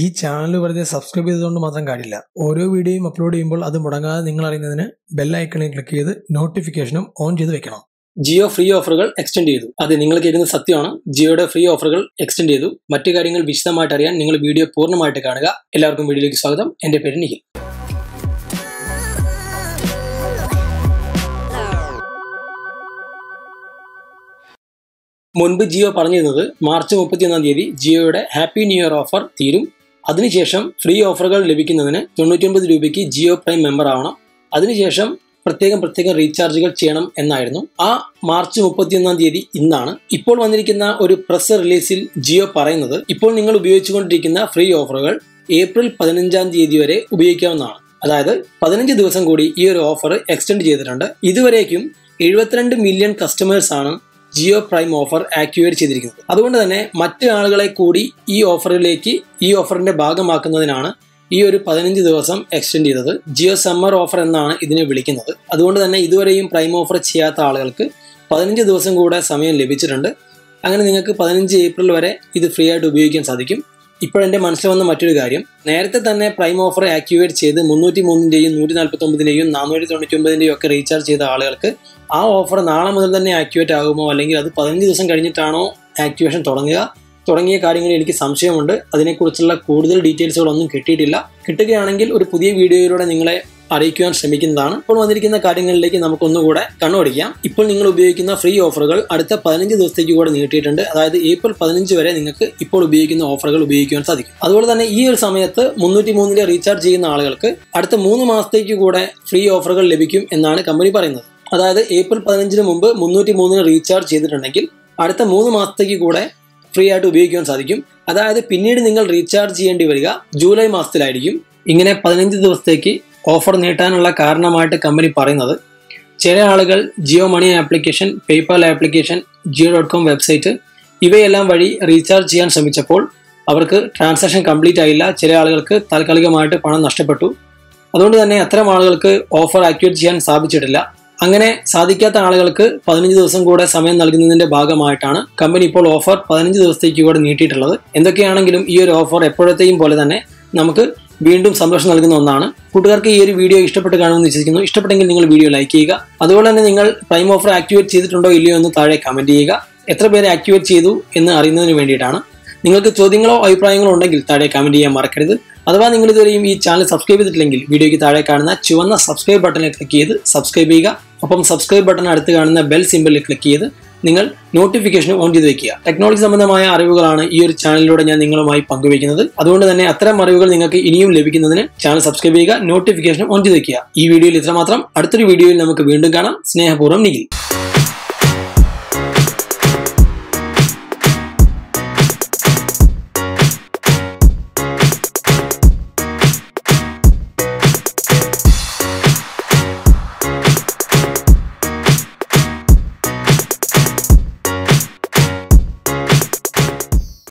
ഈ ചാനൽ വെറുതെ സബ്സ്ക്രൈബ് ചെയ്തുകൊണ്ട് മാത്രം കാര്യമില്ല. ഓരോ വീഡിയോയും അപ്ലോഡ് ചെയ്യുമ്പോൾ അത് മുടങ്ങാതെ നിങ്ങൾ അറിയുന്നതിന് ബെൽ ഐക്കണിൽ ക്ലിക്ക് ചെയ്ത് നോട്ടിഫിക്കേഷനും ഓൺ ചെയ്ത് വെക്കണം. ജിയോ ഫ്രീ ഓഫറുകൾ എക്സ്റ്റെൻഡ് ചെയ്തു. അത് നിങ്ങൾ കേൾക്കുന്ന സത്യമാണ്. ജിയോയുടെ ഫ്രീ ഓഫറുകൾ എക്സ്റ്റെൻഡ് ചെയ്തു. മറ്റു കാര്യങ്ങൾ വിശദമായിട്ട് അറിയാൻ നിങ്ങൾ വീഡിയോ പൂർണമായിട്ട് കാണുക. എല്ലാവർക്കും വീഡിയോയിലേക്ക് സ്വാഗതം. എന്റെ പേര് നിഖിൽ. മുൻപ് ജിയോ പറഞ്ഞിരുന്നത് മാർച്ച് മുപ്പത്തിയൊന്നാം തീയതി ജിയോയുടെ ഹാപ്പി ന്യൂ ഇയർ ഓഫർ തീരും. അതിനുശേഷം ഫ്രീ ഓഫറുകൾ ലഭിക്കുന്നതിന് തൊണ്ണൂറ്റൊൻപത് രൂപയ്ക്ക് ജിയോ പ്രൈം മെമ്പർ ആവണം. അതിനുശേഷം പ്രത്യേകം പ്രത്യേകം റീചാർജുകൾ ചെയ്യണം എന്നായിരുന്നു. ആ മാർച്ച് മുപ്പത്തിയൊന്നാം തീയതി ഇന്നാണ്. ഇപ്പോൾ വന്നിരിക്കുന്ന ഒരു പ്രസ് റിലീസിൽ ജിയോ പറയുന്നത് ഇപ്പോൾ നിങ്ങൾ ഉപയോഗിച്ചുകൊണ്ടിരിക്കുന്ന ഫ്രീ ഓഫറുകൾ ഏപ്രിൽ പതിനഞ്ചാം തീയതി വരെ ഉപയോഗിക്കാവുന്നതാണ്. അതായത് പതിനഞ്ച് ദിവസം കൂടി ഈ ഒരു ഓഫർ എക്സ്റ്റെൻഡ് ചെയ്തിട്ടുണ്ട്. ഇതുവരേക്കും എഴുപത്തിരണ്ട് മില്യൺ കസ്റ്റമേഴ്സ് ആണ് ജിയോ പ്രൈം ഓഫർ ആക്ടിവേറ്റ് ചെയ്തിരിക്കുന്നത്. അതുകൊണ്ട് തന്നെ മറ്റു ആളുകളെ കൂടി ഈ ഓഫറിലേക്ക് ഈ ഓഫറിന്റെ ഭാഗമാക്കുന്നതിനാണ് ഈ ഒരു പതിനഞ്ച് ദിവസം എക്സ്റ്റെൻഡ് ചെയ്തത്. ജിയോ സമ്മർ ഓഫർ എന്നാണ് ഇതിനെ വിളിക്കുന്നത്. അതുകൊണ്ട് തന്നെ ഇതുവരെയും പ്രൈം ഓഫർ ചെയ്യാത്ത ആളുകൾക്ക് പതിനഞ്ച് ദിവസം കൂടെ സമയം ലഭിച്ചിട്ടുണ്ട്. അങ്ങനെ നിങ്ങൾക്ക് പതിനഞ്ച് ഏപ്രിൽ വരെ ഇത് ഫ്രീ ആയിട്ട് ഉപയോഗിക്കാൻ സാധിക്കും. ഇപ്പോഴെന്റെ മനസ്സിൽ വന്ന മറ്റൊരു കാര്യം. നേരത്തെ തന്നെ പ്രൈം ഓഫർ ആക്ടിവേറ്റ് ചെയ്ത് മുന്നൂറ്റി മൂന്നിന്റെയും നൂറ്റി നാൽപ്പത്തി ഒമ്പതിന്റെയും നാനൂറ്റി തൊണ്ണൂറ്റി ഒമ്പതിന്റെയും ഒക്കെ റീചാർജ് ചെയ്ത ആളുകൾക്ക് ആ ഓഫർ നാളെ മുതൽ തന്നെ ആക്ടിവേറ്റ് ആകുമോ? അല്ലെങ്കിൽ അത് പതിനഞ്ച് ദിവസം കഴിഞ്ഞിട്ടാണോ ആക്ടിവേഷൻ തുടങ്ങുക? തുടങ്ങിയ കാര്യങ്ങളിൽ എനിക്ക് സംശയമുണ്ട്. അതിനെക്കുറിച്ചുള്ള കൂടുതൽ ഡീറ്റെയിൽസുകളൊന്നും കിട്ടിയിട്ടില്ല. കിട്ടുകയാണെങ്കിൽ ഒരു പുതിയ വീഡിയോയിലൂടെ നിങ്ങളെ അറിയിക്കുവാൻ ശ്രമിക്കുന്നതാണ്. ഇപ്പോൾ വന്നിരിക്കുന്ന കാര്യങ്ങളിലേക്ക് നമുക്കൊന്നുകൂടെ കണ്ണോടിക്കാം ഇപ്പോൾ നിങ്ങൾ ഉപയോഗിക്കുന്ന ഫ്രീ ഓഫറുകൾ അടുത്ത പതിനഞ്ച് ദിവസത്തേക്ക് കൂടെ നീട്ടിയിട്ടുണ്ട്. അതായത് ഏപ്രിൽ പതിനഞ്ച് വരെ നിങ്ങൾക്ക് ഇപ്പോൾ ഉപയോഗിക്കുന്ന ഓഫറുകൾ ഉപയോഗിക്കുവാൻ സാധിക്കും. അതുപോലെ തന്നെ ഈ ഒരു സമയത്ത് മുന്നൂറ്റി മൂന്നിലെ റീചാർജ് ചെയ്യുന്ന ആളുകൾക്ക് അടുത്ത മൂന്ന് മാസത്തേക്ക് കൂടെ ഫ്രീ ഓഫറുകൾ ലഭിക്കും എന്നാണ് കമ്പനി പറയുന്നത്. അതായത് ഏപ്രിൽ പതിനഞ്ചിന് മുമ്പ് മുന്നൂറ്റി മൂന്നിന് റീചാർജ് ചെയ്തിട്ടുണ്ടെങ്കിൽ അടുത്ത മൂന്ന് മാസത്തേക്ക് കൂടെ ഫ്രീ ആയിട്ട് ഉപയോഗിക്കുവാൻ സാധിക്കും. അതായത് പിന്നീട് നിങ്ങൾ റീചാർജ് ചെയ്യേണ്ടി വരിക ജൂലൈ മാസത്തിലായിരിക്കും. ഇങ്ങനെ പതിനഞ്ച് ദിവസത്തേക്ക് ഓഫർ നീട്ടാനുള്ള കാരണമായിട്ട് കമ്പനി പറയുന്നത്. ചില ആളുകൾ Jio money application PayPal application Jio dot com website ഇവയെല്ലാം വഴി റീചാർജ് ചെയ്യാൻ ശ്രമിച്ചപ്പോൾ അവർക്ക് ട്രാൻസാക്ഷൻ കംപ്ലീറ്റ് ആയില്ല. ചില ആളുകൾക്ക് താൽക്കാലികമായിട്ട് പണം നഷ്ടപ്പെട്ടു. അതുകൊണ്ട് തന്നെ അത്തരം ആളുകൾക്ക് ഓഫർ ആക്ടിവേറ്റ് ചെയ്യാൻ സാധിച്ചിട്ടില്ല. അങ്ങനെ സാധിക്കാത്ത ആളുകൾക്ക് പതിനഞ്ച് ദിവസം കൂടെ സമയം നൽകുന്നതിന്റെ ഭാഗമായിട്ടാണ് കമ്പനി ഇപ്പോൾ ഓഫർ പതിനഞ്ച് ദിവസത്തേക്ക് കൂടെ നീട്ടിയിട്ടുള്ളത്. എന്തൊക്കെയാണെങ്കിലും ഈ ഒരു ഓഫർ എപ്പോഴത്തെയും പോലെ തന്നെ നമുക്ക് വീണ്ടും സന്തോഷം നൽകുന്ന ഒന്നാണ്. കൂട്ടുകാർക്ക് ഈ ഒരു വീഡിയോ ഇഷ്ടപ്പെട്ട് കാണുമെന്ന് വിശ്വസിക്കുന്നു. ഇഷ്ടപ്പെട്ടെങ്കിൽ നിങ്ങൾ വീഡിയോ ലൈക്ക് ചെയ്യുക. അതുപോലെ തന്നെ നിങ്ങൾ പ്രൈം ഓഫർ ആക്ടിവേറ്റ് ചെയ്തിട്ടുണ്ടോ ഇല്ലയോ എന്ന് താഴെ കമന്റ് ചെയ്യുക. എത്ര പേരെ ആക്ടിവേറ്റ് ചെയ്തു എന്ന് അറിയുന്നതിന് വേണ്ടിയിട്ടാണ്. നിങ്ങൾക്ക് ചോദ്യങ്ങളോ അഭിപ്രായങ്ങളോ ഉണ്ടെങ്കിൽ താഴെ കമന്റ് ചെയ്യാൻ മറക്കരുത്. അഥവാ നിങ്ങൾ ഇതുവരെയും ഈ ചാനൽ സബ്സ്ക്രൈബ് ചെയ്തിട്ടില്ലെങ്കിൽ വീഡിയോയ്ക്ക് താഴെ കാണുന്ന ചുവന്ന സബ്സ്ക്രൈബ് ബട്ടണിൽ ക്ലിക്ക് ചെയ്ത് സബ്സ്ക്രൈബ് ചെയ്യുക. ഒപ്പം സബ്സ്ക്രൈബ് ബട്ടൺ അടുത്ത് കാണുന്ന ബെൽ സിമ്പിളിൽ ക്ലിക്ക് ചെയ്ത് നിങ്ങൾ നോട്ടിഫിക്കേഷൻ ഓൺ ചെയ്ത് വെക്കുക. ടെക്നോളജി സംബന്ധമായ അറിവുകളാണ് ഈ ഒരു ചാനലിലൂടെ ഞാൻ നിങ്ങളുമായി പങ്കുവയ്ക്കുന്നത്. അതുകൊണ്ട് തന്നെ അത്തരം അറിവുകൾ നിങ്ങൾക്ക് ഇനിയും ലഭിക്കുന്നതിന് ചാനൽ സബ്സ്ക്രൈബ് ചെയ്യുക നോട്ടിഫിക്കേഷൻ ഓൺ ചെയ്ത് വെക്കുക. ഈ വീഡിയോയിൽ ഇത്രമാത്രം. അടുത്തൊരു വീഡിയോയിൽ നമുക്ക് വീണ്ടും കാണാം. സ്നേഹപൂർവം നിഖിൽ.